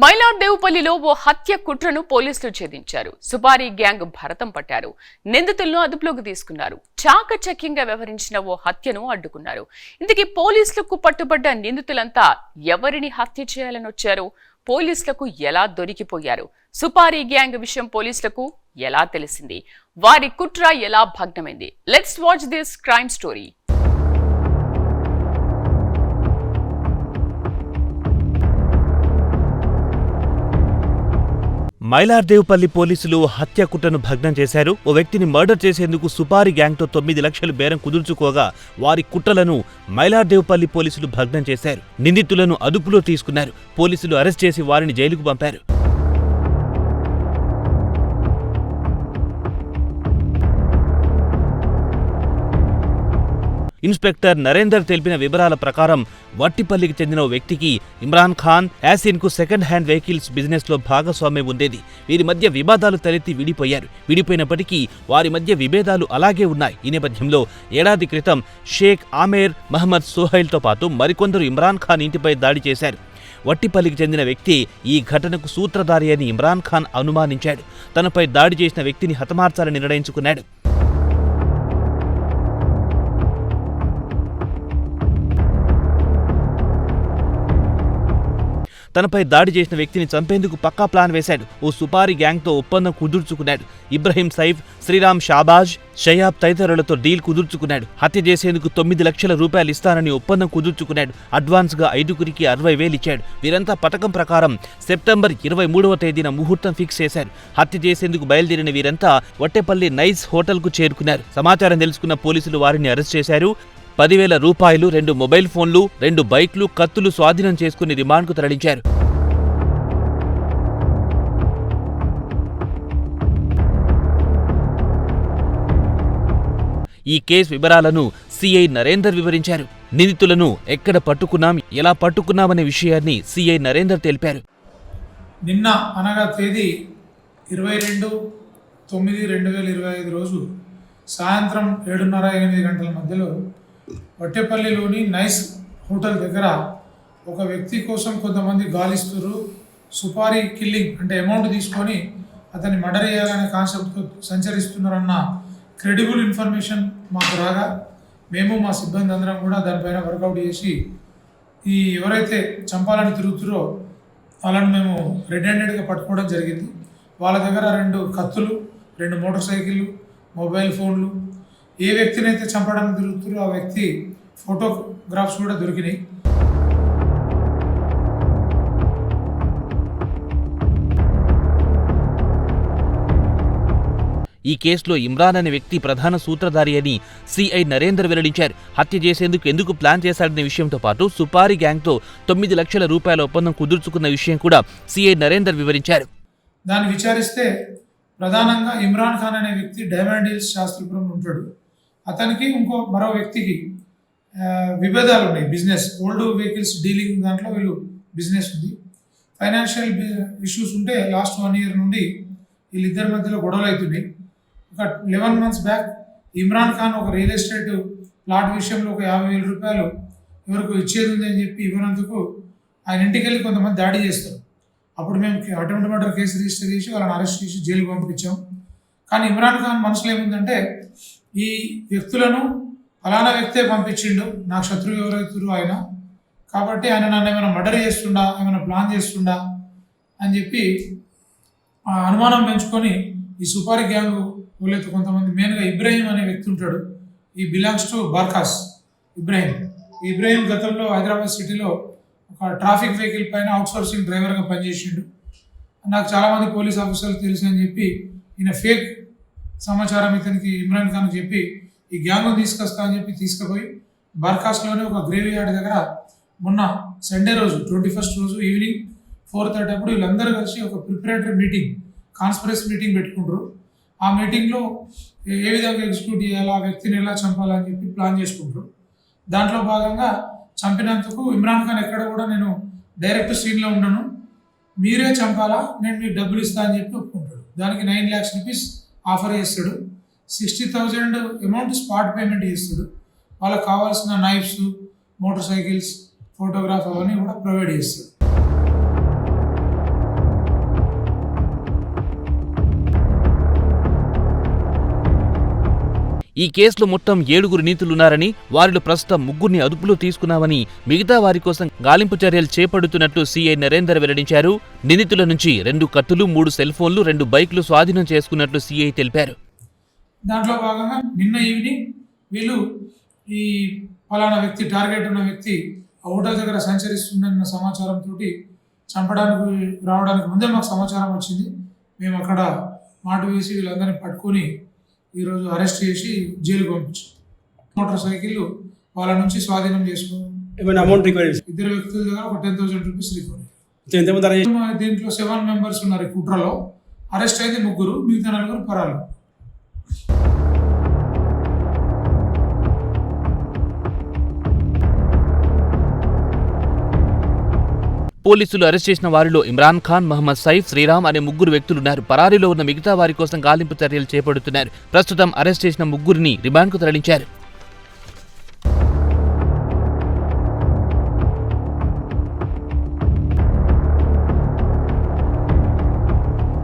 మైలార్దేవుపల్లిలో ఓ హత్య కుట్రను పోలీసులు ఛేదించారు. సుపారీ గ్యాంగ్ భరతం పట్టారు. నిందితులను అదుపులోకి తీసుకున్నారు. చాకచక్యంగా వ్యవహరించిన ఓ హత్యను అడ్డుకున్నారు. ఇందుకే పోలీసులకు పట్టుబడ్డ నిందితులంతా ఎవరిని హత్య చేయాలని వచ్చారు? పోలీసులకు ఎలా దొరికిపోయారు? సుపారీ గ్యాంగ్ విషయం పోలీసులకు ఎలా తెలిసింది? వారి కుట్ర ఎలా భగ్నమైంది? Let's watch this crime story Mylardevpally పోలీసులు హత్యకుట్రను భగ్నం చేశారు. ఓ వ్యక్తిని మర్డర్ చేసేందుకు సుపారి గ్యాంగ్తో తొమ్మిది లక్షలు బేరం కుదుర్చుకోగా వారి కుట్రలను మైలార్దేవ్పల్లి పోలీసులు భగ్నం చేశారు. నిందితులను అదుపులో తీసుకున్నారు. పోలీసులు అరెస్ట్ చేసి వారిని జైలుకు పంపారు. ఇన్స్పెక్టర్ నరేందర్ తెలిపిన వివరాల ప్రకారం వట్టిపల్లికి చెందిన ఓ వ్యక్తికి ఇమ్రాన్ ఖాన్ యాసిన్కు సెకండ్ హ్యాండ్ వెహికల్స్ బిజినెస్లో భాగస్వామ్యం ఉండేది వీరి మధ్య వివాదాలు తలెత్తి విడిపోయారు. విడిపోయినప్పటికీ వారి మధ్య విభేదాలు అలాగే ఉన్నాయి. ఈ నేపథ్యంలో ఏడాది క్రితం షేక్ ఆమేర్ మహమ్మద్ సోహైల్తో పాటు మరికొందరు ఇమ్రాన్ ఖాన్ ఇంటిపై దాడి చేశారు. వట్టిపల్లికి చెందిన వ్యక్తి ఈ ఘటనకు సూత్రధారి అని ఇమ్రాన్ ఖాన్ అనుమానించాడు. తనపై దాడి చేసిన వ్యక్తిని హతమార్చాలని నిర్ణయించుకున్నాడు. తనపై దాడి చేసిన వ్యక్తిని చంపేందుకు పక్కా ప్లాన్ వేశాడు. ఓ సుపారీ గ్యాంగ్తో ఒప్పందం కుదుర్చుకున్నాడు. ఇబ్రహీం సైఫ్ శ్రీరామ్ షాబాజ్ షయాబ్ తదితరులతో డీల్ కుదుర్చుకున్నాడు. హత్య చేసేందుకు తొమ్మిది లక్షల రూపాయలు ఇస్తానని ఒప్పందం కుదుర్చుకున్నాడు. అడ్వాన్స్గా ఐదుగురికి అరవై వేలు ఇచ్చాడు. వీరంతా పథకం ప్రకారం సెప్టెంబర్ ఇరవై మూడవ తేదీన ముహూర్తం ఫిక్స్ చేశారు. హత్య చేసేందుకు బయలుదేరిన వీరంతా వట్టెపల్లి నైస్ హోటల్కు చేరుకున్నారు. సమాచారం తెలుసుకున్న పోలీసులు వారిని అరెస్ట్ చేశారు. పదివేల రూపాయలు రెండు మొబైల్ ఫోన్లు రెండు బైక్లు కత్తులు స్వాధీనం చేసుకుని రిమాండ్కు తరలించారు. ఈ కేసు వివరాలను సిఐ నరేందర్ వివరించారు. నిందితులను ఎక్కడ పట్టుకున్నాం ఎలా పట్టుకున్నామనే విషయాన్ని సిఐ నరేందర్ తెలిపారు. నిన్న అనగా తేదీ ఇరవై రెండు తొమ్మిది రెండు వేల ఇరవై ఐదు రోజు సాయంత్రం ఏడున్నర ఎనిమిది గంటల మధ్యలో వట్టెపల్లిలోని నైస్ హోటల్ దగ్గర ఒక వ్యక్తి కోసం కొంతమంది గాలిస్తున్నారు సుపారీ కిల్లింగ్ అంటే అమౌంట్ తీసుకొని అతన్ని మర్డర్ చేయాలనే కాన్సెప్ట్తో సంచరిస్తున్నారన్న క్రెడిబుల్ ఇన్ఫర్మేషన్ మాకు రాగా మేము మా సిబ్బంది అందరం కూడా దానిపైన వర్కౌట్ చేసి ఈ ఎవరైతే చంపాలని తిరుగుతురో వాళ్ళని మేము రెడ్ హ్యాండెడ్గా పట్టుకోవడం జరిగింది. వాళ్ళ దగ్గర రెండు కత్తులు రెండు మోటార్ సైకిళ్ళు మొబైల్ ఫోన్లు ఏ వ్యక్తినైతే చంపడానికి తిరుగుతారో ఆ వ్యక్తి ఫోటోగ్రాఫ్స్ కూడా దొరికినాయి. ఈ కేసులో ఇమ్రాన్ అనే వ్యక్తి ప్రధాన సూత్రధారి అని సిఐ నరేందర్ వెల్లడించారు. హత్య చేసేందుకు ఎందుకు ప్లాన్ చేశాడనే విషయంతో పాటు సుపారీ గ్యాంగ్తో తొమ్మిది లక్షల రూపాయల ఒప్పందం కుదుర్చుకున్న విషయం కూడా సిఐ నరేందర్ వివరించారు. దాన్ని విచారిస్తే ప్రధానంగా ఇమ్రాన్ ఖాన్ అనే వ్యక్తి డైమండ్ హిల్స్ శాస్త్రపురం ఉంటాడు. అతనికి ఇంకో మరో వ్యక్తికి విభేదాలు ఉన్నాయి. బిజినెస్ ఓల్డ్ వెహికల్స్ డీలింగ్ దాంట్లో వీళ్ళు బిజినెస్ ఉంది. ఫైనాన్షియల్ ఇష్యూస్ ఉంటే లాస్ట్ వన్ ఇయర్ నుండి వీళ్ళిద్దరి మధ్యలో గొడవలు అవుతున్నాయి. ఒక eleven months back Imran Khan ఒక రియల్ ఎస్టేట్ ప్లాట్ విషయంలో ఒక యాభై వేల రూపాయలు ఎవరికి ఇచ్చేది ఉంది అని చెప్పి ఇవ్వనందుకు ఆయన ఇంటికి వెళ్ళి కొంతమంది దాడి చేస్తారు. అప్పుడు మేము అటెంప్ట్ మర్డర్ కేసు రిజిస్టర్ చేసి వాళ్ళని అరెస్ట్ చేసి జైలుకి పంపించాం. కానీ ఇమ్రాన్ ఖాన్ మనసులో ఏముందంటే ఈ వ్యక్తులను ఫలానా వ్యక్తే పంపించిండు నా శత్రువు ఎవరైతురు ఆయన కాబట్టి ఆయన నన్ను ఏమైనా మర్డర్ చేస్తుండా ఏమైనా ప్లాన్ చేస్తుండా అని చెప్పి ఆ అనుమానం పెంచుకొని ఈ సుపారీ గ్యాంగ్ వీళ్ళైతే కొంతమంది మెయిన్గా ఇబ్రాహీం అనే వ్యక్తి ఉంటాడు ఈ బిలాంగ్స్ టు బార్కాస్ ఇబ్రాహీం. ఈ ఇబ్రాహీం గతంలో హైదరాబాద్ సిటీలో ఒక ట్రాఫిక్ వెహికల్ పైన అవుట్సోర్సింగ్ డ్రైవర్గా పనిచేసిండు. నాకు చాలామంది పోలీస్ ఆఫీసర్లు తెలుసు అని చెప్పి ఈయన ఫేక్ సమాచారం ఇతనికి ఇమ్రాన్ ఖాన్ చెప్పి ఈ గ్యాంగ్ తీసుకొస్తా అని చెప్పి తీసుకుపోయి బర్కాస్ట్లోనే ఒక గ్రేవీ యార్డ్ దగ్గర మొన్న సండే రోజు ట్వంటీ ఫస్ట్ రోజు ఈవినింగ్ ఫోర్ థర్టీ అప్పుడు వీళ్ళందరూ కలిసి ఒక ప్రిపరేటరీ మీటింగ్ కాన్స్పరెన్స్ మీటింగ్ పెట్టుకుంటారు ఆ మీటింగ్లో ఏ విధంగా ఎగ్జిక్యూట్ చేయాలి ఆ వ్యక్తిని ఎలా చంపాలని చెప్పి ప్లాన్ చేసుకుంటారు దాంట్లో భాగంగా చంపినందుకు ఇమ్రాన్ ఖాన్ ఎక్కడ కూడా నేను డైరెక్ట్ సీన్లో ఉండను. మీరే చంపాలా నేను మీకు డబ్బులు ఇస్తా అని చెప్పి ఒప్పుకుంటాడు. దానికి నైన్ ల్యాక్స్ రూపీస్ ఆఫర్ చేస్తాడు. Sixty thousand amount spot payment చేస్తాడు. వాళ్ళకి కావాల్సిన నైఫ్స్ మోటార్ సైకిల్స్ ఫోటోగ్రాఫ్ అవన్నీ కూడా ప్రొవైడ్ చేస్తాడు. ఈ కేసులో మొత్తం ఏడుగురు నీతులున్నారని వారిలో ప్రస్తుతం ముగ్గురిని అదుపులో తీసుకున్నామని మిగతా వారి కోసం గాలింపు చర్యలు చేపడుతున్నట్టు సీఐ నరేందర్ వెల్లడించారు. నిందితుల నుంచి రెండు కత్తులు మూడు సెల్ ఫోన్లు రెండు బైక్లు స్వాధీనం చేసుకున్నట్లు సీఐ తెలిపారు. దాంట్లో భాగంగా నిన్న ఈవినింగ్ వీళ్ళు ఈ ఫలానా వ్యక్తి టార్గెట్ ఉన్న వ్యక్తి ఆ హోటల్ దగ్గర సంచరిస్తుందన్న సమాచారంతో చంపడానికి రావడానికి ముందే మాకు సమాచారం వచ్చింది. మేము అక్కడ మాట వేసి వీళ్ళందరినీ పట్టుకొని ఈరోజు అరెస్ట్ చేసి జైలు పంపించాం మోటార్ సైకిళ్ళు వాళ్ళ నుంచి స్వాధీనం చేసుకున్నాం ఏమైనా అమౌంట్ రిక్వైర్ ఇద్దరు వ్యక్తుల దగ్గర ఒక ten thousand rupees recovery arrange దీంట్లో సెవెన్ మెంబర్స్ ఉన్నారు కుట్రలో. అరెస్ట్ అయితే ముగ్గురు మిగతా నలుగురు పరాలు. పోలీసులు అరెస్ట్ చేసిన వారిలో ఇమ్రాన్ ఖాన్ మహమ్మద్ సైఫ్ శ్రీరామ్ అనే ముగ్గురు వ్యక్తులున్నారు. పరారీలో ఉన్న మిగతా వారి కోసం గాలింపు చర్యలు చేపడుతున్నారు. ప్రస్తుతం అరెస్ట్ చేసిన ముగ్గురిని రిమాండ్కు తరలించారు.